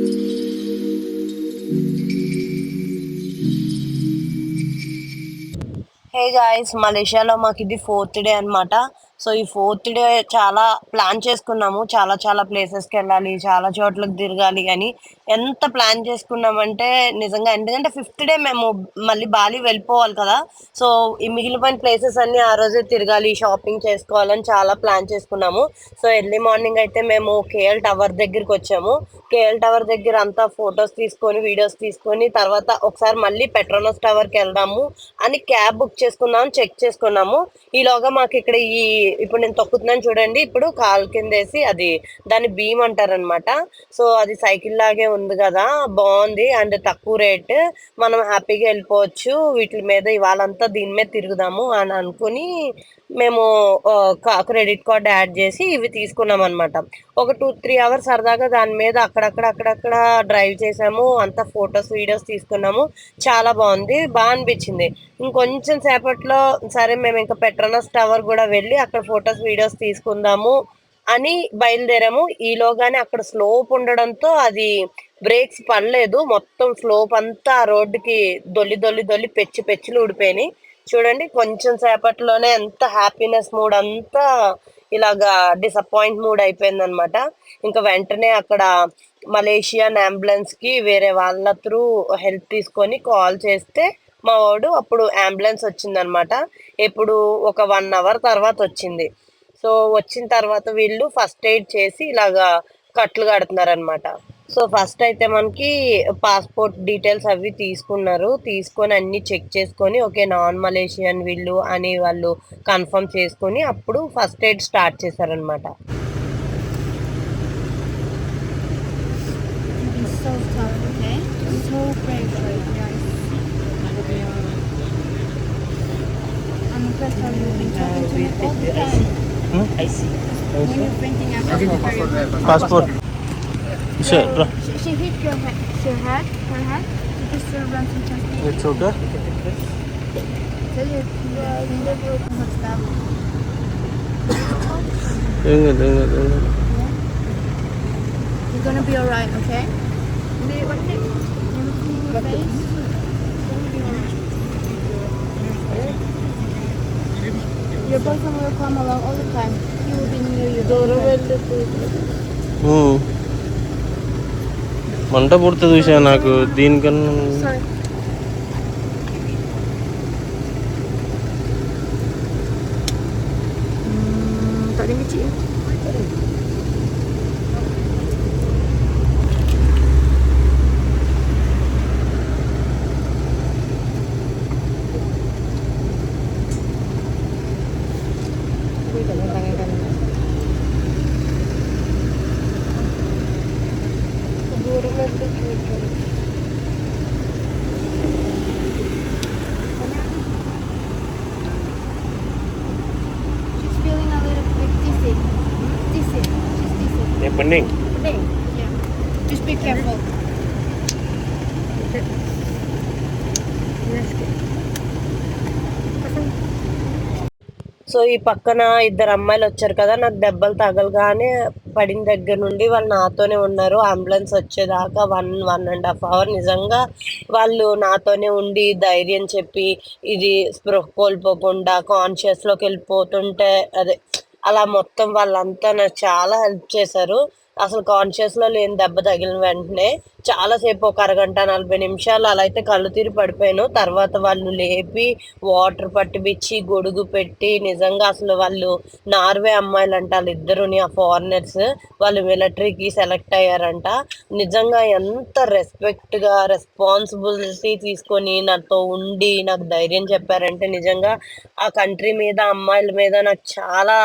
Hey guys మలేషియాలో మాకు ఇది ఫోర్త్ డే అన్నమాట. సో ఈ ఫోర్త్ డే చాలా ప్లాన్ చేసుకున్నాము. చాలా చాలా ప్లేసెస్కి వెళ్ళాలి చాలా చోట్లకి తిరగాలి అని. ఎంత ప్లాన్ చేసుకున్నామంటే నిజంగా ఎందుకంటే ఫిఫ్త్ డే మేము మళ్ళీ బాలి వెళ్ళిపోవాలి కదా. సో ఈ మిగిలిపోయిన ప్లేసెస్ అన్నీ ఆ రోజే తిరగాలి షాపింగ్ చేసుకోవాలని చాలా ప్లాన్ చేసుకున్నాము. సో ఎర్లీ మార్నింగ్ అయితే మేము కేఎల్ టవర్ దగ్గరికి వచ్చాము. కేఎల్ టవర్ దగ్గర అంతా ఫొటోస్ తీసుకొని వీడియోస్ తీసుకొని తర్వాత ఒకసారి మళ్ళీ పెట్రోనస్ టవర్కి వెళ్దాము అని క్యాబ్ బుక్ చేసుకుందాం చెక్ చేసుకున్నాము. ఈలోగా మాకు ఇక్కడ ఈ ఇప్పుడు నేను తొక్కుతున్నాను చూడండి. ఇప్పుడు కాలు కిందేసి అది దాన్ని భీమ్ అంటారనమాట. సో అది సైకిల్ లాగే ఉంది కదా బాగుంది. అండ్ తక్కువ రేట్. మనం హ్యాపీగా వెళ్ళిపోవచ్చు. వీటి మీద ఇవాళంతా దీని మీద తిరుగుదాము అని అనుకుని మేము క్రెడిట్ కార్డ్ యాడ్ చేసి ఇవి తీసుకున్నాం అనమాట ఒక టూ త్రీ అవర్స్ సరదాగా దాని మీద అక్కడక్కడ అక్కడక్కడ డ్రైవ్ చేసాము. అంతా ఫొటోస్ వీడియోస్ తీసుకున్నాము. చాలా బాగుంది. బాగా అనిపించింది. ఇంకొంచెం సేపట్లో సరే మేము ఇంకా పెట్రోనస్ టవర్ కూడా వెళ్ళి అక్కడ ఫొటోస్ వీడియోస్ తీసుకుందాము అని బయలుదేరాము. ఈలోగానే అక్కడ స్లోప్ ఉండడంతో అది బ్రేక్స్ పడలేదు. మొత్తం స్లోప్ అంతా రోడ్డుకి దొల్లి దొల్లి దొల్లి పెచ్చి పెచ్చులు ఊడిపోయినాయి. చూడండి కొంచెం సేపట్లోనే ఎంత హ్యాపీనెస్ మూడ్ అంతా ఇలాగా డిసప్పాయింట్ మూడ్ అయిపోయింది అనమాట ఇంకా వెంటనే అక్కడ మలేషియన్ అంబులెన్స్కి వేరే వాళ్ళ త్రూ హెల్ప్ తీసుకొని కాల్ చేస్తే మా వాడు అప్పుడు అంబులెన్స్ వచ్చిందనమాట ఇప్పుడు ఒక వన్ అవర్ తర్వాత వచ్చింది. సో వచ్చిన తర్వాత వీళ్ళు ఫస్ట్ ఎయిడ్ చేసి ఇలాగా కట్లు కడుతున్నారనమాట సో ఫస్ట్ అయితే మనకి పాస్పోర్ట్ డీటెయిల్స్ అవి తీసుకున్నారు. తీసుకొని అన్ని చెక్ చేసుకొని ఓకే నాన్ మలేషియన్ వీళ్ళు అని వాళ్ళు కన్ఫర్మ్ చేసుకొని అప్పుడు ఫస్ట్ ఎయిడ్ స్టార్ట్ చేశారనమాట passport hmm? Sure. She, she hit her head, her head, her head. It is. It's okay. You're gonna be alright, okay? What is it? Your face? Your boyfriend will come along all the time. He will be near you. Doğru మంట పుడితే చూసా నాకు. దీనికన్నా Кормить дитину. So ఈ పక్కన ఇద్దరు అమ్మాయిలు వచ్చారు కదా నాకు దెబ్బలు తగలగానే పడిన దగ్గర నుండి వాళ్ళు నాతోనే ఉన్నారు. అంబులెన్స్ వచ్చేదాకా one one and half hour. నిజంగా వాళ్ళు నాతోనే ఉండి ధైర్యం చెప్పి ఇది స్పృహ కోల్పోకుండా కాన్షియస్లోకి వెళ్ళిపోతుంటే అదే అలా మొత్తం వాళ్ళంతా నాకు చాలా హెల్ప్ చేశారు. అసలు కాన్షియస్లో లేని దెబ్బ తగిలిన వెంటనే చాలాసేపు ఒక అరగంట నలభై నిమిషాలు అలా అయితే కళ్ళు తీరి పడిపోయాను. తర్వాత వాళ్ళు లేపి వాటర్ పట్టిపిచ్చి గొడుగు పెట్టి నిజంగా అసలు వాళ్ళు నార్వే అమ్మాయిలు అంట వాళ్ళిద్దరుని ఆ ఫారినర్స్ వాళ్ళు మిలిటరీకి సెలెక్ట్ అయ్యారంట. నిజంగా ఎంత రెస్పెక్ట్గా రెస్పాన్సిబిలిటీ తీసుకొని నాతో ఉండి నాకు ధైర్యం చెప్పారంటే నిజంగా ఆ కంట్రీ మీద అమ్మాయిల మీద నాకు చాలా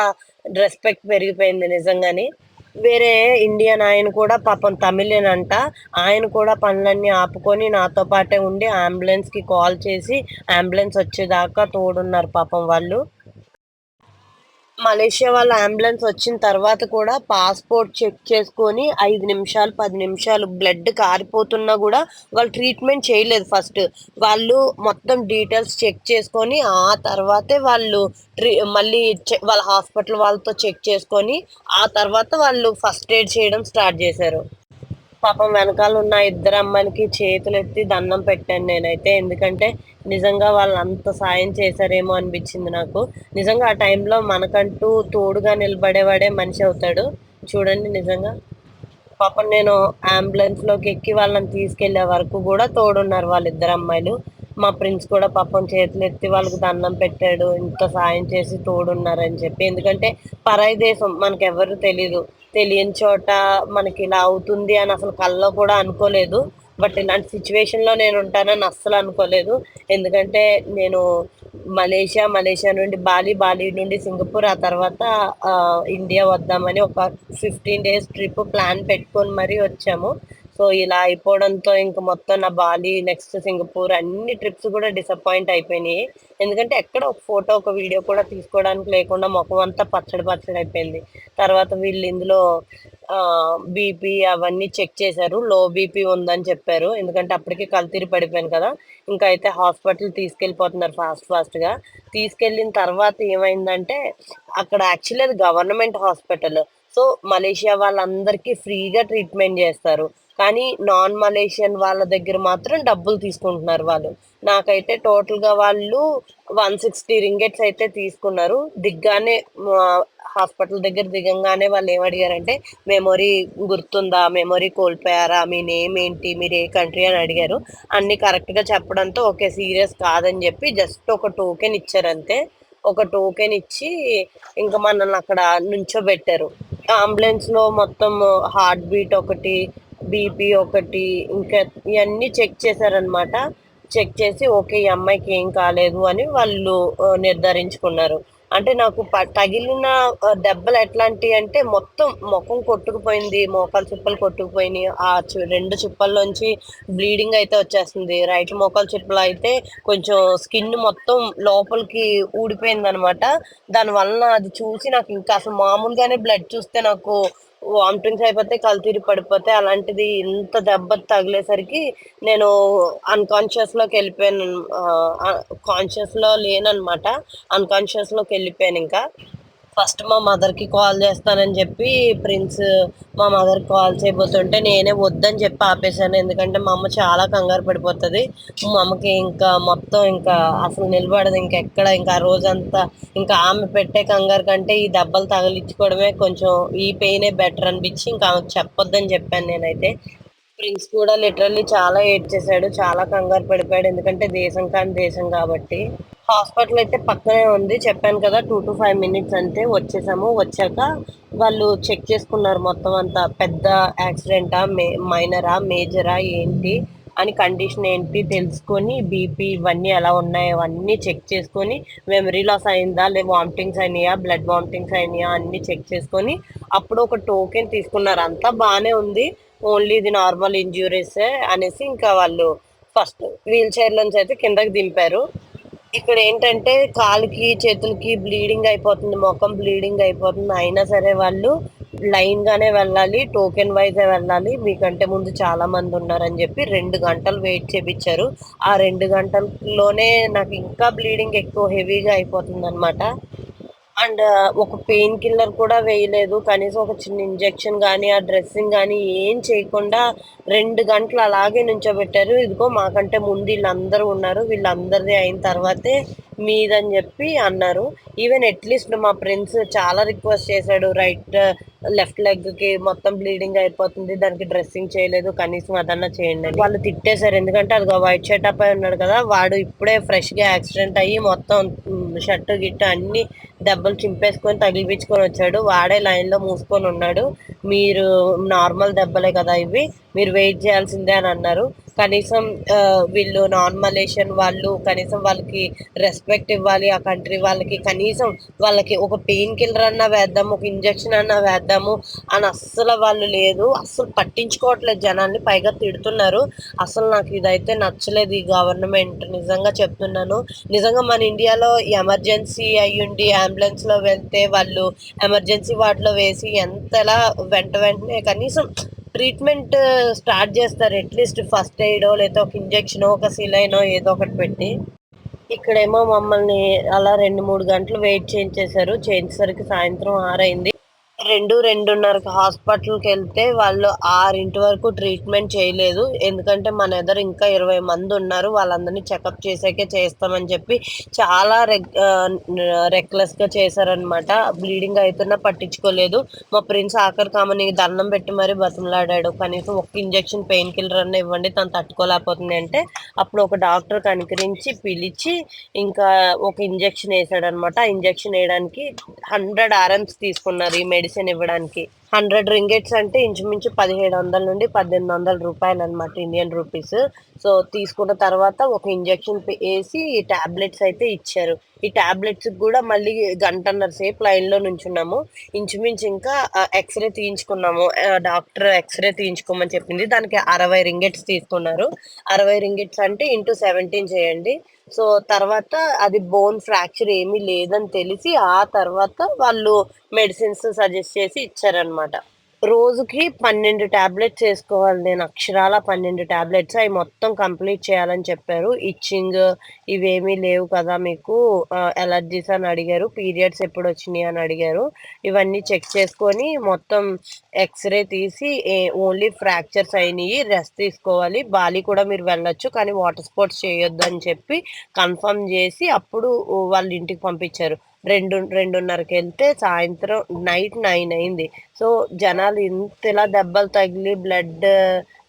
రెస్పెక్ట్ పెరిగిపోయింది నిజంగాని. వేరే ఇండియన్ ఆయన కూడా పాపం తమిళన్ అంట ఆయన కూడా పనులన్నీ ఆపుకొని నాతో పాటే ఉండి అంబులెన్స్కి కాల్ చేసి అంబులెన్స్ వచ్చేదాకా తోడున్నారు పాపం వాళ్ళు. మలేషియా వాళ్ళ అంబులెన్స్ వచ్చిన తర్వాత కూడా పాస్పోర్ట్ చెక్ చేసుకొని ఐదు నిమిషాలు పది నిమిషాలు బ్లడ్ కారిపోతున్నా కూడా వాళ్ళు ట్రీట్మెంట్ చేయలేదు ఫస్ట్. వాళ్ళు మొత్తం డీటెయిల్స్ చెక్ చేసుకొని ఆ తర్వాతే వాళ్ళు ట్రీ మళ్ళీ చె- వాళ్ళ హాస్పిటల్ వాళ్ళతో చెక్ చేసుకొని ఆ తర్వాత వాళ్ళు ఫస్ట్ ఎయిడ్ చేయడం స్టార్ట్ చేశారు. పాపం వెనకాల ఉన్న ఇద్దరు అమ్మాయిలకి చేతులు ఎత్తి దండం పెట్టాను నేనైతే. ఎందుకంటే నిజంగా వాళ్ళు అంత సాయం చేశారేమో అనిపించింది నాకు. నిజంగా ఆ టైంలో మనకంటూ తోడుగా నిలబడేవాడే మనిషి అవుతాడు. చూడండి నిజంగా. పాపం నేను అంబులెన్స్లోకి ఎక్కి వాళ్ళని తీసుకెళ్ళే వరకు కూడా తోడున్నారు వాళ్ళిద్దరు అమ్మాయిలు. మా ప్రిన్స్ కూడా పాపం చేతులు ఎత్తి వాళ్ళకి దండం పెట్టాడు. ఇంత సాయం చేసి తోడున్నారని చెప్పి. ఎందుకంటే పరాయి దేశం మనకు తెలీదు. తెలియని చోట మనకి ఇలా అవుతుంది అని అసలు కల్లో కూడా అనుకోలేదు. బట్ ఇలాంటి సిచ్యువేషన్లో నేను ఉంటానని అస్సలు అనుకోలేదు. ఎందుకంటే నేను మలేషియా మలేషియా నుండి బాలి బాలి నుండి సింగపూర్ ఆ తర్వాత ఇండియా వద్దామని ఒక ఫిఫ్టీన్ డేస్ ట్రిప్ ప్లాన్ పెట్టుకొని మరీ వచ్చాము. సో ఇలా అయిపోవడంతో ఇంక మొత్తం నా బాలి నెక్స్ట్ సింగపూర్ అన్ని ట్రిప్స్ కూడా డిసప్పాయింట్ అయిపోయినాయి. ఎందుకంటే ఎక్కడ ఒక ఫోటో ఒక వీడియో కూడా తీసుకోవడానికి లేకుండా ముఖం అంతా పచ్చడి పచ్చడి అయిపోయింది. తర్వాత వీళ్ళు ఇందులో బీపీ అవన్నీ చెక్ చేశారు. లో బీపీ ఉందని చెప్పారు. ఎందుకంటే అప్పటికే కల్తీరి పడిపోయాను కదా. ఇంకా అయితే హాస్పిటల్ తీసుకెళ్ళిపోతున్నారు ఫాస్ట్ ఫాస్ట్గా తీసుకెళ్ళిన తర్వాత ఏమైందంటే అక్కడ యాక్చువల్లీ అది గవర్నమెంట్ హాస్పిటల్ సో మలేషియా వాళ్ళందరికీ ఫ్రీగా ట్రీట్మెంట్ చేస్తారు. కానీ నాన్ మలేషియన్ వాళ్ళ దగ్గర మాత్రం డబ్బులు తీసుకుంటున్నారు వాళ్ళు. నాకైతే టోటల్గా వాళ్ళు వన్ సిక్స్టీ రింగెట్స్ అయితే తీసుకున్నారు. దిగ్గానే హాస్పిటల్ దగ్గర దిగంగానే వాళ్ళు ఏం అడిగారంటే మెమొరీ గుర్తుందా? మెమొరీ కోల్పోయారా? మీ నేమ్ ఏంటి? మీరు ఏ కంట్రీ? అని అడిగారు. అన్ని కరెక్ట్గా చెప్పడంతో ఓకే సీరియస్ కాదని చెప్పి జస్ట్ ఒక టోకెన్ ఇచ్చారంతే ఒక టోకెన్ ఇచ్చి ఇంకా మనల్ని అక్కడ నుంచోబెట్టారు. అంబులెన్స్లో మొత్తం హార్ట్ బీట్ ఒకటి బీపీ ఒకటి ఇంకా ఇవన్నీ చెక్ చేశారనమాట చెక్ చేసి ఓకే ఈ అమ్మాయికి ఏం కాలేదు అని వాళ్ళు నిర్ధారించుకున్నారు. అంటే నాకు ప- తగిలిన దెబ్బలు ఎట్లాంటి అంటే మొత్తం ముఖం కొట్టుకుపోయింది మోకాలు చిప్పలు కొట్టుకుపోయినాయి. ఆ చు రెండు చిప్పల్లోంచి బ్లీడింగ్ అయితే వచ్చేస్తుంది. రైట్ మోకాలు చిప్పలు అయితే కొంచెం స్కిన్ మొత్తం లోపలికి ఊడిపోయింది అనమాట దానివల్ల అది చూసి నాకు ఇంకా అసలు మామూలుగానే బ్లడ్ చూస్తే నాకు వామిటింగ్స్ అయిపోతే కల్తీరి పడిపోతే అలాంటిది ఇంత దెబ్బ తగిలేసరికి నేను అన్కాన్షియస్లోకి వెళ్ళిపోయాను. కాన్షియస్లో లేననమాట అన్కాన్షియస్లోకి వెళ్ళిపోయాను ఇంకా. ఫస్ట్ మా మదర్కి కాల్ చేస్తానని చెప్పి ప్రిన్స్ మా మదర్కి కాల్ చేయబోతుంటే నేనే వద్దని చెప్పి ఆపేశాను. ఎందుకంటే మా అమ్మ చాలా కంగారు పడిపోతుంది. మా అమ్మకి ఇంకా మొత్తం ఇంకా అసలు నిలబడదు. ఇంకెక్కడ ఇంకా ఆ రోజంతా ఇంకా ఆమె పెట్టే కంగారు కంటే ఈ దెబ్బలు తగిలించుకోవడమే కొంచెం ఈ పెయినే బెటర్ అనిపించి ఇంకా ఆమెకు చెప్పొద్దని చెప్పాను నేనైతే. ప్రిన్స్ కూడా లిటరల్లీ చాలా ఏడ్ చేశాడు చాలా కంగారు పడిపోయాడు. ఎందుకంటే దేశం కాని దేశం కాబట్టి. హాస్పిటల్ అయితే పక్కనే ఉంది. చెప్పాను కదా టూ టు ఫైవ్ మినిట్స్ అంతే వచ్చేసాము. వచ్చాక వాళ్ళు చెక్ చేసుకున్నారు మొత్తం అంతా. పెద్ద యాక్సిడెంటా మే మైనరా? మేజరా? ఏంటి? అని కండిషన్ ఏంటి? తెలుసుకొని బీపీ ఇవన్నీ ఎలా ఉన్నాయో? అవన్నీ చెక్ చేసుకొని మెమరీ లాస్ అయిందా? లేదా వామిటింగ్స్ అయినాయా? బ్లడ్ వామిటింగ్స్ అయినాయా? అన్నీ చెక్ చేసుకొని అప్పుడు ఒక టోకెన్ తీసుకున్నారు. అంతా బాగానే ఉంది. ఓన్లీ ఇది నార్మల్ ఇంజ్యూరీసే అనేసి ఇంకా వాళ్ళు ఫస్ట్ వీల్ చైర్లోంచి అయితే కిందకి దింపారు. ఇక్కడ ఏంటంటే కాలుకి చేతులకి బ్లీడింగ్ అయిపోతుంది ముఖం బ్లీడింగ్ అయిపోతుంది. అయినా సరే వాళ్ళు లైన్ గానే వెళ్ళాలి టోకెన్ వైజ్ వెళ్ళాలి. మీకంటే ముందు చాలా మంది ఉన్నారని చెప్పి రెండు గంటలు వెయిట్ చేపించారు ఆ రెండు గంటల్లోనే నాకు ఇంకా బ్లీడింగ్ ఎక్కువ హెవీగా అయిపోతుంది అనమాట అండ్ ఒక పెయిన్ కిల్లర్ కూడా వేయలేదు. కనీసం ఒక చిన్న ఇంజెక్షన్ కానీ ఆ డ్రెస్సింగ్ కానీ ఏం చేయకుండా రెండు గంటలు అలాగే నుంచోబెట్టారు. ఇదిగో మాకంటే ముందు వీళ్ళందరూ ఉన్నారు. వీళ్ళందరిది అయిన తర్వాతే మీదని చెప్పి అన్నారు. ఈవెన్ అట్లీస్ట్ మా ఫ్రెండ్స్ చాలా రిక్వెస్ట్ చేశాడు. రైట్ లెఫ్ట్ లెగ్కి మొత్తం బ్లీడింగ్ అయిపోతుంది. దానికి డ్రెస్సింగ్ చేయలేదు. కనీసం అదన్నా చేయండి అని. వాళ్ళు తిట్టేశారు. ఎందుకంటే అది వైట్ షర్ట్ అప్ ఉన్నాడు కదా వాడు ఇప్పుడే ఫ్రెష్గా యాక్సిడెంట్ అయ్యి మొత్తం షర్ట్ గిట్టు అన్ని దెబ్బలు చింపేసుకొని తగిలిపించుకొని వచ్చాడు. వాడే లైన్లో మూసుకొని ఉన్నాడు. మీరు నార్మల్ దెబ్బలే కదా ఇవి. మీరు వెయిట్ చేయాల్సిందే అని అన్నారు. కనీసం వీళ్ళు నాన్ మలేషియన్ వాళ్ళు కనీసం వాళ్ళకి రెస్పెక్ట్ ఇవ్వాలి ఆ కంట్రీ వాళ్ళకి కనీసం వాళ్ళకి ఒక పెయిన్ కిల్లర్ అన్నా వేద్దాము ఒక ఇంజెక్షన్ అన్నా వేద్దాము అని అస్సలు వాళ్ళు లేదు. అస్సలు పట్టించుకోవట్లేదు జనాన్ని పైగా తిడుతున్నారు. అసలు నాకు ఇదైతే నచ్చలేదు ఈ గవర్నమెంట్ నిజంగా చెప్తున్నాను. నిజంగా మన ఇండియాలో ఎమర్జెన్సీ అయ్యుండి అంబులెన్స్లో వెళ్తే వాళ్ళు ఎమర్జెన్సీ వార్డులో వేసి ఎంతలా వెంట వెంటనే కనీసం ట్రీట్మెంట్ స్టార్ట్ చేస్తారు. అట్లీస్ట్ ఫస్ట్ ఎయిడో లేదా ఒక ఇంజెక్షన్ ఒక సిలైనో ఏదో ఒకటి పెట్టి. ఇక్కడేమో మమ్మల్ని అలా రెండు మూడు గంటలు వెయిట్ చేయించేశారు. చేయించేసరికి సాయంత్రం ఆరైంది. రెండు రెండున్నరకి హాస్పిటల్కి వెళ్తే వాళ్ళు ఆరింటి వరకు ట్రీట్మెంట్ చేయలేదు. ఎందుకంటే మన ఎదురు ఇంకా ఇరవై మంది ఉన్నారు. వాళ్ళందరినీ చెకప్ చేసాకే చేస్తామని చెప్పి చాలా రెక్ రెక్లెస్గా చేశారనమాట బ్లీడింగ్ అవుతున్నా పట్టించుకోలేదు. మా ప్రిన్స్ ఆఖరి కామని దండం పెట్టి మరీ బతిమలాడాడు. కనీసం ఒక్క ఇంజెక్షన్ పెయిన్ కిల్లర్ అన్న ఇవ్వండి తను తట్టుకోలేకపోతుంది అంటే అప్పుడు ఒక డాక్టర్ కనికరించి పిలిచి ఇంకా ఒక ఇంజెక్షన్ వేసాడనమాట ఆ ఇంజెక్షన్ వేయడానికి హండ్రెడ్ ఆర్ఎమ్స్ తీసుకున్నారు ఈ మెడిసిన్ మెడిసిన్ ఇవ్వడానికి. హండ్రెడ్ రింగెట్స్ అంటే ఇంచుమించు పదిహేడు వందల నుండి పద్దెనిమిది వందల రూపాయలు అనమాట ఇండియన్ రూపీస్. సో తీసుకున్న తర్వాత ఒక ఇంజెక్షన్ వేసి ఈ టాబ్లెట్స్ అయితే ఇచ్చారు. ఈ టాబ్లెట్స్ కూడా మళ్ళీ గంటన్నర సేపు లైన్లో నుంచున్నాము. ఇంచుమించు ఇంకా ఎక్స్రే తీయించుకున్నాము. డాక్టర్ ఎక్స్రే తీయించుకోమని చెప్పింది. దానికి అరవై రింగెట్స్ తీసుకున్నారు. అరవై రింగెట్స్ అంటే ఇంటూ సెవెంటీన్ చేయండి. సో తర్వాత అది బోన్ ఫ్రాక్చర్ ఏమీ లేదని తెలిసి ఆ తర్వాత వాళ్ళు మెడిసిన్స్ సజెస్ట్ చేసి ఇచ్చారనమాట రోజుకి పన్నెండు టాబ్లెట్స్ వేసుకోవాలి. నేను అక్షరాల పన్నెండు టాబ్లెట్స్ అవి మొత్తం కంప్లీట్ చేయాలని చెప్పారు. ఇచ్చింగ్ ఇవేమీ లేవు కదా మీకు. ఎలర్జీస్ అని అడిగారు. పీరియడ్స్ ఎప్పుడు వచ్చినాయి అని అడిగారు. ఇవన్నీ చెక్ చేసుకొని మొత్తం ఎక్స్రే తీసి ఓన్లీ ఫ్రాక్చర్స్ అయినాయి. రెస్ట్ తీసుకోవాలి. బాలి కూడా మీరు వెళ్ళొచ్చు కానీ వాటర్ స్పోర్ట్స్ చేయొద్దు అని చెప్పి కన్ఫర్మ్ చేసి అప్పుడు వాళ్ళ ఇంటికి పంపించారు. రెండు రెండున్నరకి వెళ్తే సాయంత్రం నైట్ నైన్ అయింది. సో జనాలు ఇంతలా దెబ్బలు తగిలి బ్లడ్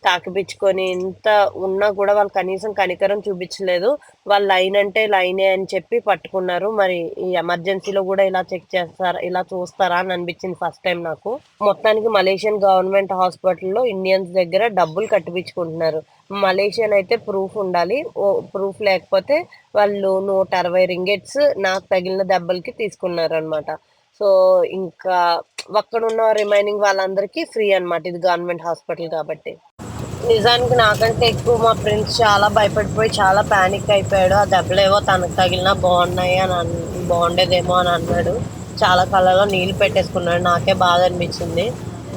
తాకిపించుకొని ఇంత ఉన్నా కూడా వాళ్ళు కనీసం కనికరం చూపించలేదు. వాళ్ళు లైన్ అంటే లైనే అని చెప్పి పట్టుకున్నారు. మరి ఈ ఎమర్జెన్సీలో కూడా ఇలా చెక్ చేస్తారా ఇలా చూస్తారా అని అనిపించింది ఫస్ట్ టైం నాకు. మొత్తానికి మలేషియన్ గవర్నమెంట్ హాస్పిటల్లో ఇండియన్స్ దగ్గర డబ్బులు కట్టిపించుకుంటున్నారు మలేషియన్ అయితే ప్రూఫ్ ఉండాలి. ఓ ప్రూఫ్ లేకపోతే వాళ్ళు నూట అరవై రింగెట్స్ నాకు తగిలిన దెబ్బలకి తీసుకున్నారు అనమాట సో ఇంకా అక్కడ ఉన్న రిమైనింగ్ వాళ్ళందరికీ ఫ్రీ అనమాట ఇది గవర్నమెంట్ హాస్పిటల్ కాబట్టి. నిజానికి నాకంటే ఎక్కువ మా ఫ్రెండ్స్ చాలా భయపడిపోయి చాలా ప్యానిక్ అయిపోయాడు. ఆ దెబ్బలేవో తనకు తగిలినా బాగున్నాయి అని అన్ బాగుండేదేమో అని అన్నాడు. చాలా కళ్ళలో నీళ్ళు పెట్టేసుకున్నాడు. నాకే బాధ అనిపించింది.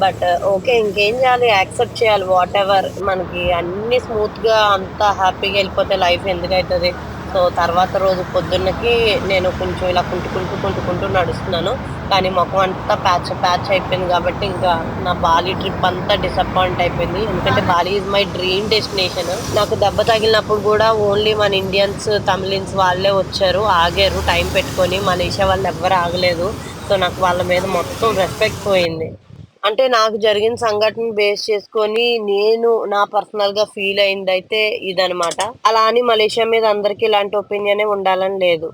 బట్ ఓకే ఇంకేం చేయాలి? యాక్సెప్ట్ చేయాలి. వాట్ ఎవర్ మనకి అన్ని స్మూత్గా అంత హ్యాపీగా వెళ్ళిపోతే లైఫ్ ఎందుకు అవుతుంది సో తర్వాత రోజు పొద్దున్నకి నేను కొంచెం ఇలా కుంటుకుంటూ కుంటుకుంటూ నడుస్తున్నాను. కానీ ముఖం అంతా ప్యాచ్ ప్యాచ్ అయిపోయింది కాబట్టి ఇంకా నా బాలి ట్రిప్ అంతా డిసప్పాయింట్ అయిపోయింది. ఎందుకంటే Bali is my dream destination. నాకు దెబ్బ తగిలినప్పుడు కూడా ఓన్లీ మన ఇండియన్స్ తమిళన్స్ వాళ్ళే వచ్చారు ఆగారు టైం పెట్టుకొని. మలేషియా వాళ్ళు ఎవ్వరు ఆగలేదు. సో నాకు వాళ్ళ మీద మొత్తం రెస్పెక్ట్ పోయింది. అంటే నాకు జరిగిన సంఘటన బేస్ చేసుకొని నేను నా పర్సనల్గా ఫీల్ అయింది అయితే ఇదనమాట అలా అని మలేషియా మీద అందరికి ఇలాంటి ఒపీనియనే ఉండాలని లేదు.